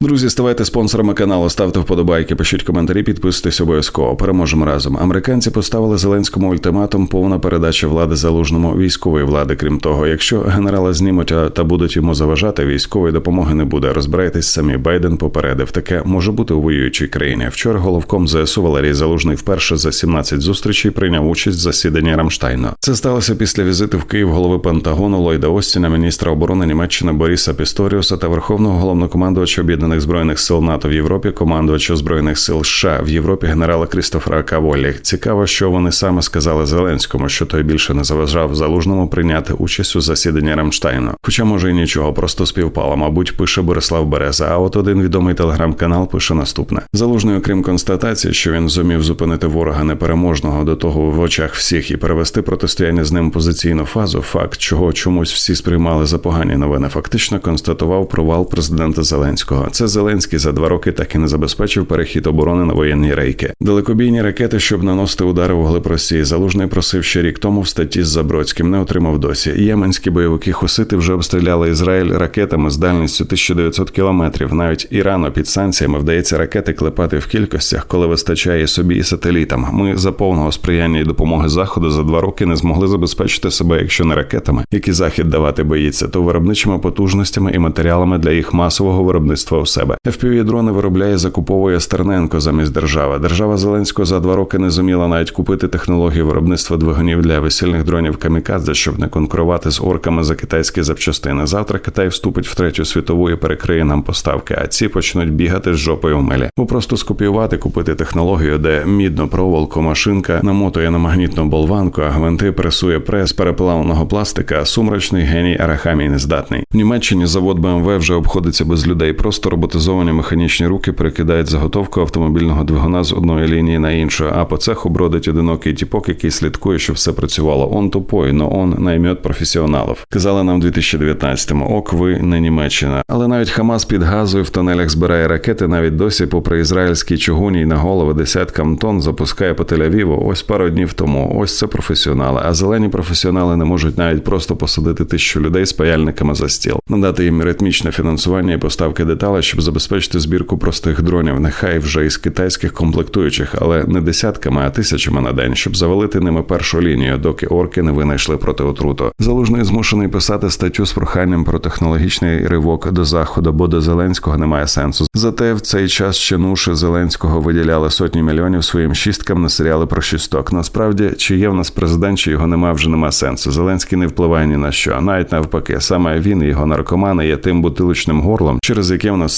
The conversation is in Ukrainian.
Друзі, ставайте спонсорами каналу, ставте вподобайки, пишіть коментарі, підписуйтесь обов'язково. Переможемо разом. Американці поставили Зеленському ультиматум повна передача влади залужному військової влади. Крім того, якщо генерала знімуть та будуть йому заважати, військової допомоги не буде. Розбирайтесь самі. Байден попередив. Таке може бути у воюючій країні. Вчора головком ЗСУ Валерій Залужний вперше за 17 зустрічей прийняв участь в засіданні Рамштайну. Це сталося після візиту в Київ голови Пентагону Ллойда Остіна, міністра оборони Німеччини Боріса Пісторіуса та верховного головнокомандувача об'єднаних збройних сил НАТО в Європі, командувача збройних сил США в Європі генерала Крістофера Каволі. Цікаво, що вони саме сказали Зеленському, що той більше не заважав залужному прийняти участь у засіданні Рамштайну. Хоча може і нічого, просто співпало. Мабуть, пише Борислав Береза. А от один відомий телеграм-канал пише наступне: залужний, окрім констатації, що він зумів зупинити ворога непереможного до того в очах всіх і перевести протистояння з ним позиційну фазу. Факт, чого чомусь всі сприймали за погані новини, фактично констатував провал президента Зеленського. Це Зеленський за два роки так і не забезпечив перехід оборони на воєнні рейки. Далекобійні ракети, щоб наносити удари в глиб Росії. Залужний просив ще рік тому в статті з Забродським, не отримав досі. Єменські бойовики Хусити вже обстріляли Ізраїль ракетами з дальністю 1900 кілометрів. Навіть Ірану під санкціями вдається ракети клепати в кількостях, коли вистачає собі і сателітам. Ми за повного сприяння і допомоги заходу за два роки не змогли забезпечити себе, якщо не ракетами, які захід давати боїться, то виробничими потужностями і матеріалами для їх масового виробництва у себе. fpv дрони виробляє, закуповує Стерненко замість держави. Держава Зеленського за два роки не зуміла навіть купити технологію виробництва двигунів для весільних дронів камікадзе, щоб не конкурувати з орками за китайські запчастини. Завтра Китай вступить в третю світову і перекриє нам поставки, а ці почнуть бігати з жопою в мелі. Бо просто скопіювати, купити технологію, де мідно проволоку машинка намотує на магнітну болванку, а гвинти пресує прес переплавленого пластика. Сумрачний геній Арахамій нездатний. В Німеччині завод BMW вже обходиться без людей. Просто роботизовані механічні руки перекидають заготовку автомобільного двигуна з одної лінії на іншу. А по цеху бродить одинокий тіпок, який слідкує, щоб все працювало. Он тупой, но он наймет професіоналів. Казали нам в 2019-му. Ок, ви не Німеччина. Але навіть Хамас під газою в тонелях збирає ракети. Навіть досі, попри ізраїльські чугуні на голови десяткам тонн, запускає по Тель-Авіву ось пару днів тому. Ось це професіонали. А зелені професіонали не можуть навіть просто посадити тисячу людей з паяльниками за стіл, надати їм ритмічне фінансування і поставки деталей, щоб забезпечити збірку простих дронів. Нехай вже із китайських комплектуючих, але не десятками, а тисячами на день, щоб завалити ними першу лінію, доки орки не винайшли проти отруту. Залужний змушений писати статтю з проханням про технологічний ривок до заходу, бо до Зеленського немає сенсу. Зате в цей час чинуші Зеленського виділяли сотні мільйонів своїм шісткам на серіали про шісток. Насправді, чи є в нас президент, чи його нема, вже нема сенсу. Зеленський не впливає ні на що, навіть навпаки, саме він і його наркомани є тим бутилочним горлом, через яке в нас